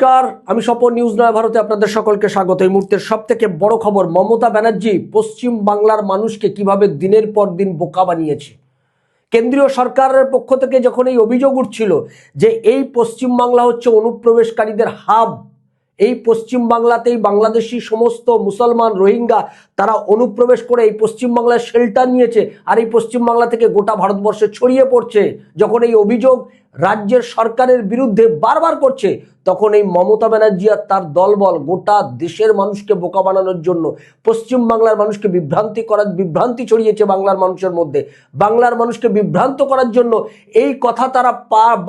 নমস্কার, আমি স্বপন নিউজ নয় ভারতে আপনাদের সকলকে স্বাগত। এই মুহূর্তের সব থেকে বড় খবর, মমতা ব্যানার্জি পশ্চিম বাংলার মানুষকে কীভাবে দিনের পর দিন বোকা বানিয়েছে। কেন্দ্রীয় সরকারের পক্ষ থেকে যখন এই অভিযোগ উঠছিল যে এই পশ্চিম বাংলা হচ্ছে অনুপ্রবেশকারীদের হাব, এই পশ্চিম বাংলাতেই বাংলাদেশি সমস্ত মুসলমান, রোহিঙ্গা তারা অনুপ্রবেশ করে এই পশ্চিম বাংলায় শেল্টার নিয়েছে আর এই পশ্চিম বাংলা থেকে গোটা ভারতবর্ষে ছড়িয়ে পড়ছে। যখন এই অভিযোগ রাজ্যের সরকারের বিরুদ্ধে বারবার করছে, তখন এই মমতা ব্যানার্জি আর তার দলবল গোটা দেশের মানুষকে বোকা বানানোর জন্য, পশ্চিম বাংলার মানুষকে বিভ্রান্তি করার, বিভ্রান্তি ছড়িয়েছে বাংলার মানুষের মধ্যে। বাংলার মানুষকে বিভ্রান্ত করার জন্য এই কথা তারা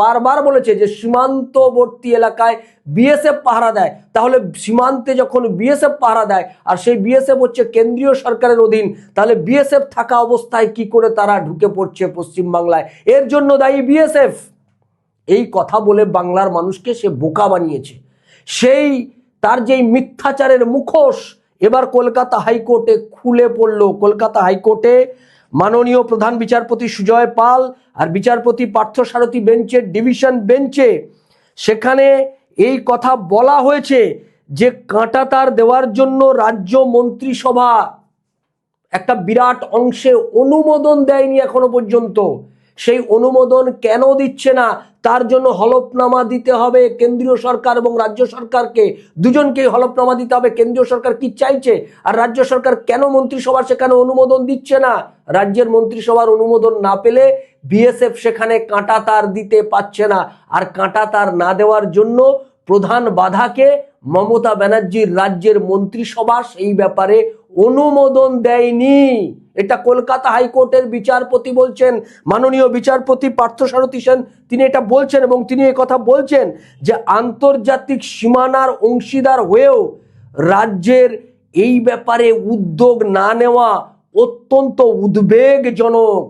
বারবার বলেছে যে সীমান্তবর্তী এলাকায় বিএসএফ পাহারা দেয়। তাহলে সীমান্তে যখন বিএসএফ পাহারা দেয় আর সেই বিএসএফ হচ্ছে কেন্দ্রীয় সরকারের অধীন, তাহলে বিএসএফ থাকা অবস্থায় কি করে তারা ঢুকে পড়ছে পশ্চিম বাংলায়? এর জন্য দায়ী বিএসএফ। এই কথা বলে বাংলার মানুষকে সে বোকা বানিয়েছে। সেই, তার যেই মিথ্যাচারের মুখোশ, এবার কলকাতা হাইকোর্টে খুলে পড়ল। কলকাতা হাইকোর্টে মাননীয় প্রধান বিচারপতি সুজয় পাল আর বিচারপতি পার্থসারথী বেঞ্চের ডিভিশন বেঞ্চে সেখানে এই কথা বলা হয়েছে যে কাঁটাতার দেওয়ার জন্য রাজ্য মন্ত্রিসভা একটা বিরাট অংশে অনুমোদন দেয়নি এখনও পর্যন্ত। সেই অনুমোদন কেন দিচ্ছে না? তার জন্য হলফনামা দিতে হবে কেন্দ্রীয় সরকার এবং রাজ্য সরকারকে। দুজনকেই হলফনামা দিতে হবে। কেন্দ্রীয় সরকার কি চাইছে? আর রাজ্য সরকার কেন মন্ত্রিসভার সেখানে অনুমোদন দিচ্ছে না? রাজ্যের মন্ত্রিসভার অনুমোদন না পেলে বিএসএফ সেখানে কাঁটা তার দিতে পারছে না। আর কাঁটা তার না দেওয়ার জন্য প্রধান বাধাকে মমতা ব্যানার্জির রাজ্যের মন্ত্রিসভা সেই ব্যাপারে অনুমোদন দেয়নি। এটা কলকাতা হাইকোর্টের বিচারপতি বলছেন, মাননীয় বিচারপতি পার্থসারথী সেন, তিনি এটা বলছেন এবং তিনি কথা বলছেন যে আন্তর্জাতিক সীমানার অংশীদার হয়েও রাজ্যের এই ব্যাপারে উদ্যোগ না নেওয়া অত্যন্ত উদ্বেগজনক।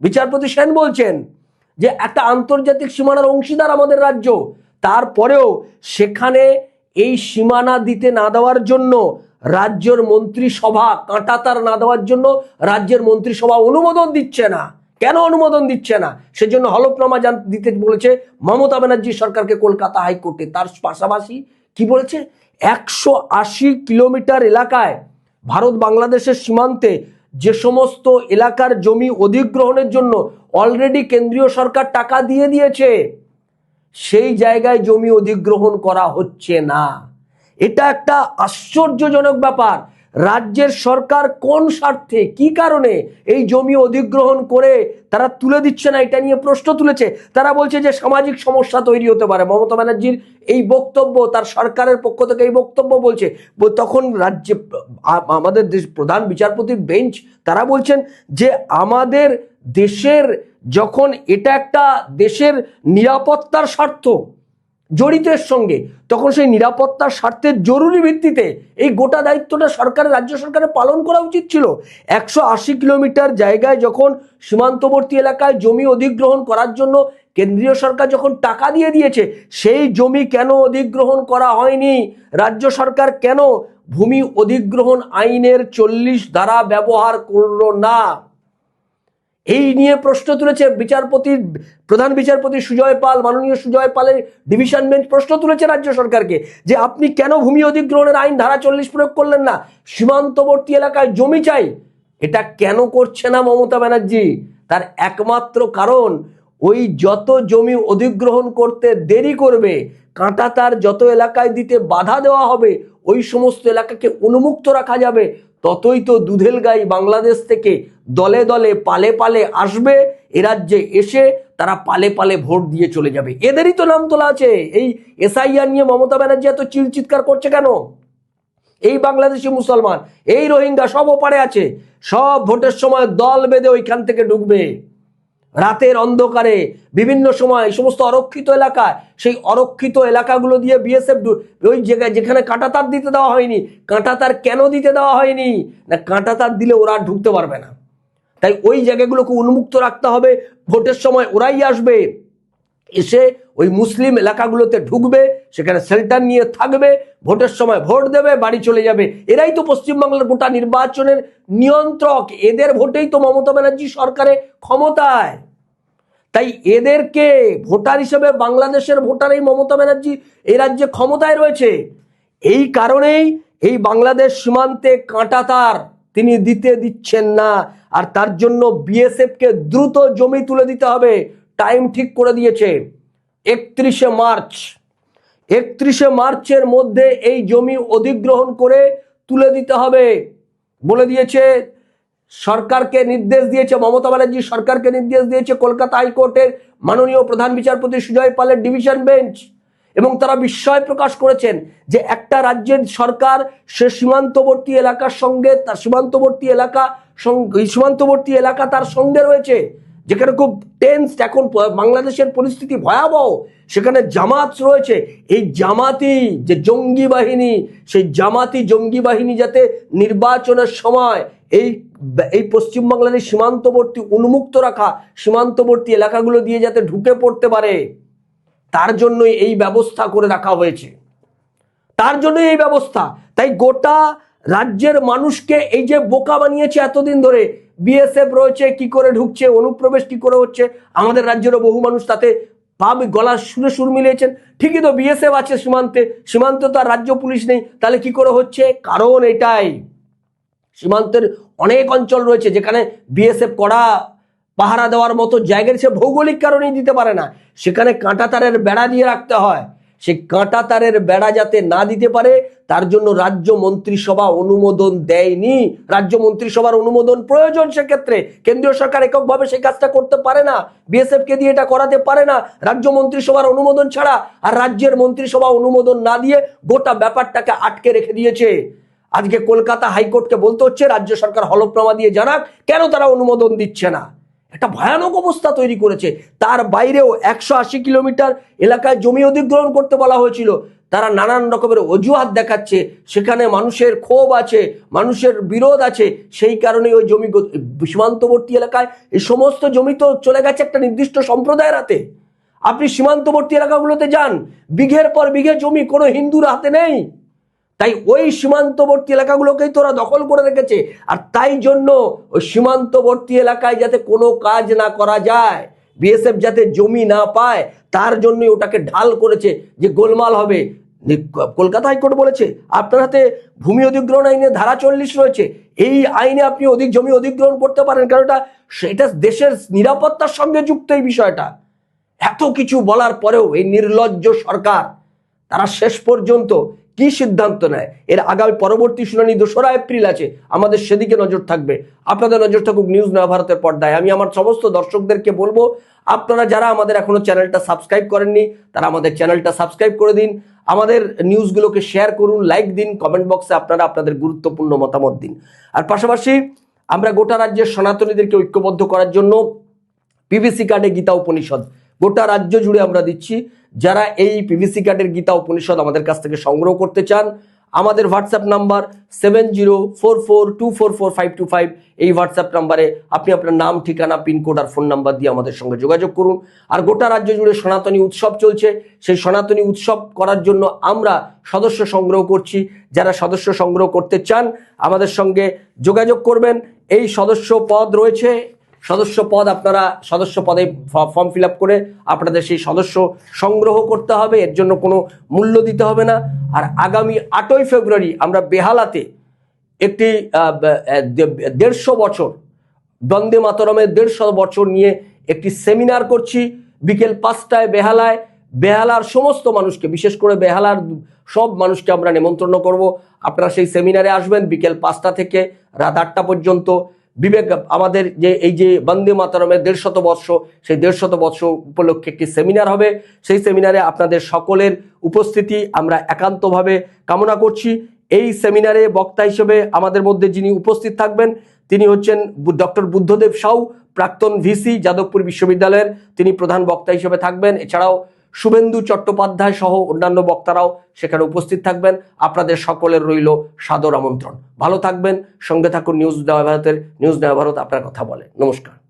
বিচারপতি সেন বলছেন যে একটা আন্তর্জাতিক সীমানার অংশীদার আমাদের রাজ্য, তারপরেও সেখানে এই সীমানা দিতে না দেওয়ার জন্য রাজ্যের মন্ত্রিসভা কাঁটাতার না দেওয়ার জন্য রাজ্যের মন্ত্রিসভা অনুমোদন দিচ্ছে না। কেন অনুমোদন দিচ্ছে না? সেজন্য হলফনামা জান- দিতে বলেছে, মমতা ব্যানার্জি সরকারকে কলকাতা হাইকোর্টে। তার পাশাপাশি কি বলেছে? একশো আশি কিলোমিটার এলাকায় ভারত বাংলাদেশের সীমান্তে যে সমস্ত এলাকার জমি অধিগ্রহণের জন্য অলরেডি কেন্দ্রীয় সরকার টাকা দিয়ে দিয়েছে, সেই জায়গায় জমি অধিগ্রহণ করা হচ্ছে না। এটা একটা আশ্চর্যজনক ব্যাপার। রাজ্যের সরকার কোন স্বার্থে, কি কারণে এই জমি অধিগ্রহণ করে তারা তুলে দিচ্ছে না, এটা নিয়ে প্রশ্ন তুলেছে। তারা বলছে যে সামাজিক সমস্যা তৈরি হতে পারে। মমতা ব্যানার্জির এই বক্তব্য, তার সরকারের পক্ষ থেকে এই বক্তব্য বলছে। তখন রাজ্যে আমাদের দেশ প্রধান বিচারপতির বেঞ্চ, তারা বলছেন যে আমাদের দেশের যখন এটা একটা দেশের নিরাপত্তার স্বার্থ জড়িত এর সঙ্গে। তখন সেই নিরাপত্তার স্বার্থের জরুরি ভিত্তিতে এই গোটা দায়িত্বটা সরকারের রাজ্য সরকারের পালন করা উচিত ছিল। একশো আশি কিলোমিটার জায়গায় যখন সীমান্তবর্তী এলাকায় জমি অধিগ্রহণ করার জন্য কেন্দ্রীয় সরকার যখন টাকা দিয়ে দিয়েছে, সেই জমি কেন অধিগ্রহণ করা হয়নি? রাজ্য সরকার কেন ভূমি অধিগ্রহণ আইনের চল্লিশ ধারা ব্যবহার করল না? এই নিয়ে প্রশ্ন তুলেছে বিচারপতি, প্রধান বিচারপতি সুজয় পাল, মাননীয় সুজয় পালের ডিভিশন বেঞ্চ প্রশ্ন তুলেছে রাজ্য সরকারকে যে আপনি কেন ভূমি অধিগ্রহণের আইন ধারা চল্লিশ প্রয়োগ করলেন না? সীমান্তবর্তী এলাকায় জমি চাই। এটা কেন করছে না মমতা ব্যানার্জি? তার একমাত্র কারণ, ওই যত জমি অধিগ্রহণ করতে দেরি করবে কাঁটা তার যত এলাকায় দিতে বাধা দেওয়া হবে, ওই সমস্ত এলাকাকে উন্মুক্ত রাখা যাবে। ততই তো দুধেল গাই বাংলাদেশ থেকে দলে দলে, পালে পালে আসবে, এ রাজ্যে এসে তারা পালে পালে ভোট দিয়ে চলে যাবে। এদেরই তো নাম তোলা আছে। এই এসআইআর নিয়ে মমতা ব্যানার্জি এত চিরচিৎকার করছে কেন? এই বাংলাদেশি মুসলমান, এই রোহিঙ্গা সব ওপারে আছে। সব ভোটের সময় দল বেঁধে ওইখান থেকে ঢুকবে। রাতের অন্ধকারে বিভিন্ন সময় এই সমস্ত অরক্ষিত এলাকায়, সেই অরক্ষিত এলাকাগুলো দিয়ে বিএসএফ ওই জায়গায় যেখানে কাঁটাতার দিতে দেওয়া হয়নি কাঁটাতার কেন দিতে দেওয়া হয়নি? না কাঁটাতার দিলে ওরা আর ঢুকতে পারবে না। তাই ওই জায়গাগুলোকে উন্মুক্ত রাখতে হবে। ভোটের সময় ওরাই আসবে। এসে ওই মুসলিম এলাকাগুলোতে ঢুকবে, সেখানে শেল্টার নিয়ে থাকবে, ভোটের সময় ভোট দেবে, বাড়ি চলে যাবে। এরাই তো পশ্চিমবাংলার গোটা নির্বাচনের নিয়ন্ত্রক। এদের ভোটেই তো মমতা ব্যানার্জি সরকারে ক্ষমতায়। তাই এদেরকে ভোটার হিসেবে বাংলাদেশের ভোটার এই মমতা ব্যানার্জি এই রাজ্যে ক্ষমতায় রয়েছে। এই কারণেই এই বাংলাদেশ সীমান্তে কাঁটা তার তিনি দিতে দিচ্ছেন না। আর তার জন্য বিএসএফকে দ্রুত জমি তুলে দিতে হবে। টাইম ঠিক করে দিয়েছে। একত্রিশে মার্চ। একত্রিশে মার্চের মধ্যে এই জমি অধিগ্রহণ করে তুলে দিতে হবে। বলে দিয়েছে, সরকারকে নির্দেশ দিয়েছে, মমতা ব্যানার্জি সরকারকে নির্দেশ দিয়েছে, কলকাতা হাইকোর্টের মাননীয় প্রধান বিচারপতি সুজয় পালের ডিভিশন বেঞ্চ। এবং তারা বিস্ময় প্রকাশ করেছেন যে একটা রাজ্যের সরকার সে সীমান্তবর্তী এলাকার সঙ্গে, তার সীমান্তবর্তী এলাকা সীমান্তবর্তী এলাকা তার সঙ্গে রয়েছে। যেখানে খুব টেন্স এখন বাংলাদেশের পরিস্থিতি ভয়াবহ, সেখানে জামাত রয়েছে। এই জামাতি যে জঙ্গি বাহিনী, সেই জামাতি জঙ্গি বাহিনী যাতে নির্বাচনের সময় এই এই পশ্চিমবাংলার সীমান্তবর্তী উন্মুক্ত রাখা, সীমান্তবর্তী এলাকাগুলো দিয়ে যাতে ঢুকে পড়তে পারে, তার জন্যই এই ব্যবস্থা করে রাখা হয়েছে। তার জন্যই এই ব্যবস্থা। তাই গোটা রাজ্যের মানুষকে এই যে বোকা বানিয়েছে এতদিন ধরে বিএসএফ রয়েছে, কি করে ঢুকছে, অনুপ্রবেশ কি করে হচ্ছে, আমাদের রাজ্যেরও বহু মানুষ তাতে পা গলা সুরে সুর মিলিয়েছেন। ঠিকই তো বিএসএফ আছে সীমান্তে সীমান্তে তো আর রাজ্য পুলিশ নেই, তাহলে কি করে হচ্ছে? কারণ এটাই। সীমান্তের অনেক অঞ্চল রয়েছে যেখানে বিএসএফ কড়া পাহারা দেওয়ার মতো জায়গায় সে ভৌগোলিক কারণেই দিতে পারে না। সেখানে কাঁটা তারের বেড়া দিয়ে রাখতে হয়। সেই কাঁটা তারের বেড়া যাতে না দিতে পারে, তার জন্য রাজ্য মন্ত্রিসভা অনুমোদন দেয়নি। রাজ্য মন্ত্রিসভার অনুমোদন প্রয়োজন সেক্ষেত্রে। কেন্দ্রীয় সরকার এককভাবে সেই কাজটা করতে পারে না। বিএসএফ কে দিয়ে এটা করাতে পারে না। রাজ্য মন্ত্রিসভার অনুমোদন ছাড়া আর রাজ্যের মন্ত্রিসভা অনুমোদন না দিয়ে গোটা ব্যাপারটাকে আটকে রেখে দিয়েছে। আজকে কলকাতা হাইকোর্টকে বলতে হচ্ছে, রাজ্য সরকার হলফনামা দিয়ে জানাক, কেন তারা অনুমোদন দিচ্ছে না? একটা ভয়ানক অবস্থা তৈরি করেছে। তার বাইরেও একশো আশি কিলোমিটার এলাকায় জমি অধিগ্রহণ করতে বলা হয়েছিল। তারা নানান রকমের অজুহাত দেখাচ্ছে। সেখানে মানুষের ক্ষোভ আছে, মানুষের বিরোধ আছে। সেই কারণে ওই জমি সীমান্তবর্তী এলাকায় এই সমস্ত জমি তো চলে গেছে একটা নির্দিষ্ট সম্প্রদায়ের হাতে। আপনি সীমান্তবর্তী এলাকাগুলোতে যান, বিঘের পর বিঘে জমি কোনো হিন্দুর হাতে নেই। তাই ওই সীমান্তবর্তী এলাকাগুলোকেই তোরা দখল করে রেখেছে। আর তাই জন্য ওই সীমান্তবর্তী এলাকায় যাতে কোনো কাজ না করা যায়, বিএসএফ যাতে জমি না পায়, তার জন্যই ওটাকে ঢাল করেছে যে গোলমাল হবে। কলকাতা হাইকোর্ট বলেছে, আপনার হাতে ভূমি অধিগ্রহণ আইনে ধারা চল্লিশ রয়েছে। এই আইনে আপনি অধিক জমি অধিগ্রহণ করতে পারেন, কারণ এটা, সেটা দেশের নিরাপত্তার সঙ্গে যুক্ত এই বিষয়টা। এত কিছু বলার পরেও এই নির্লজ্জ সরকার, তারা শেষ পর্যন্ত কি সিদ্ধান্ত নেয়? এর আগামী পরবর্তী শুনানি দোসরা এপ্রিল আছে। আমাদের সেদিকে নজর থাকবে। আপনাদের নজর থাকুক নিউজ নয়া ভারতের পর্দায়। আমি আমার সমস্ত দর্শকদেরকে বলব, আপনারা যারা আমাদের এখনও চ্যানেলটা সাবস্ক্রাইব করেননি, তারা আমাদের চ্যানেলটা সাবস্ক্রাইব করে দিন। আমাদের নিউজগুলোকে শেয়ার করুন, লাইক দিন, কমেন্ট বক্সে আপনারা আপনাদের গুরুত্বপূর্ণ মতামত দিন। আর পাশাপাশি আমরা গোটা রাজ্যের সনাতনীদেরকে ঐক্যবদ্ধ করার জন্য পিভিসি কার্ডে গীতা উপনিষদ। গোটা রাজ্য জুড়ে আমরা দিচ্ছি। যারা এই পিভিসি কার্ডের গীতা উপনিষদ আমাদের কাছ থেকে সংগ্রহ করতে চান, আমাদের WhatsApp number seven zero four four two four four five two five এই হোয়াটসঅ্যাপ নাম্বারে আপনি আপনার নাম, ঠিকানা পিনকোড আর ফোন নাম্বার দিয়ে আমাদের সঙ্গে যোগাযোগ করুন। আর গোটা রাজ্য জুড়ে সনাতনী উৎসব চলছে। সেই সনাতনী উৎসব করার জন্য আমরা সদস্য সংগ্রহ করছি। যারা সদস্য সংগ্রহ করতে চান, আমাদের সঙ্গে যোগাযোগ করবেন। এই সদস্য পদ রয়েছে সদস্য পদ আপনারা সদস্য পদে ফর্ম ফিল করে আপনাদের সেই সদস্য সংগ্রহ করতে হবে, এর জন্য কোনো মূল্য দিতে হবে না। আর আগামী আটই ফেব্রুয়ারি আমরা বেহালাতে একটি দেড়শো বছর, বন্দে মাতরমের দেড়শো বছর নিয়ে একটি সেমিনার করছি। বিকেল পাঁচটায় বেহালায়, বেহালার সমস্ত মানুষকে, বিশেষ করে বেহালার সব মানুষকে আমরা নেমন্ত্রণ করব। আপনারা সেই সেমিনারে আসবেন, বিকেল পাঁচটা থেকে রাত আটটা পর্যন্ত। বিবেক আমাদের যে এই যে বন্দে মাতরমের দেড়শত বর্ষ সেই দেড়শত বর্ষ উপলক্ষে একটি সেমিনার হবে। সেই সেমিনারে আপনাদের সকলের উপস্থিতি আমরা একান্তভাবে কামনা করছি। এই সেমিনারে বক্তা হিসেবে আমাদের মধ্যে যিনি উপস্থিত থাকবেন, তিনি হচ্ছেন ডক্টর বুদ্ধদেব সাউ, প্রাক্তন ভিসি, যাদবপুর বিশ্ববিদ্যালয়ের তিনি প্রধান বক্তা হিসেবে থাকবেন। এছাড়াও শুভেন্দু চট্টোপাধ্যায় সহ অন্যান্য বক্তারাও সেখানে উপস্থিত থাকবেন। আপনাদের সকলের রইল সাদর আমন্ত্রণ। ভালো থাকবেন। সঙ্গে থাকুন নিউজ দেওয়া ভারতের। নিউজ দেওয়া ভারত আপনার কথা বলে। নমস্কার।